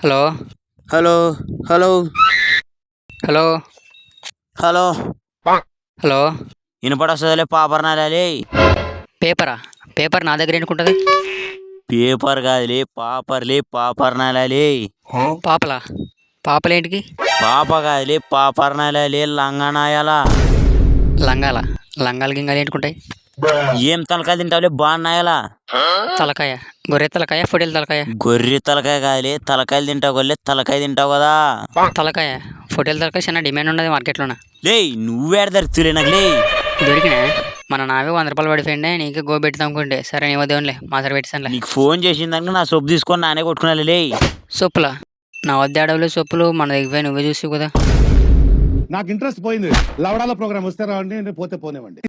Hello. Hello hello. Hello. Hello. Hello. వినపడొస్తుందిలే పాపర్నాలే పేపరా? Paper నా దగ్గర ఎందుకుంటుంది? పేపర్ కాదులే పాపర్లే పాపర్నాలే పాపలా? పాపలేంటికి? పాప కాదులే పాపర్నాలే లంగనాయాలా. లంగాల. లంగాలు గింగాలు ఏంటుకుంటాయి? ఏం తలకాయ తింటావులే? బాగున్నాయాలా? తలకాయ. గొర్రె తలకాయ ఫోటోల తలకాయ. గొర్రె తలకాయ కాదులే. తలకాయలు తింటావు కొల్లే తలకాయ తింటావు కదా? తలకాయ. ఫోటోల తలకాయ చాలా డిమాండ్ ఉన్నది మార్కెట్లోన. లే నువ్వేడ దొరుకుతులే నాకు లే దొరికినా? మన నావే వంద రూపాయలు పడిపోయిండే నీకే గో పెడతాం అనుకుంటే సరే నీ వద్దేవులే మా సరే పెట్టానులే నీకు ఫోన్ చేసిందాక నా సొప్పు తీసుకొని నానే కొట్టుకున్నా లే సొప్పులా? నా వద్ద అడవులు సొప్పులు మన దగ్గర నువ్వే చూసి కదా. నాకు ఇంట్రెస్ట్ పోయింది. లవడాల ప్రోగ్రామ్ వస్తే రావండి పోతే పోనివ్వండి.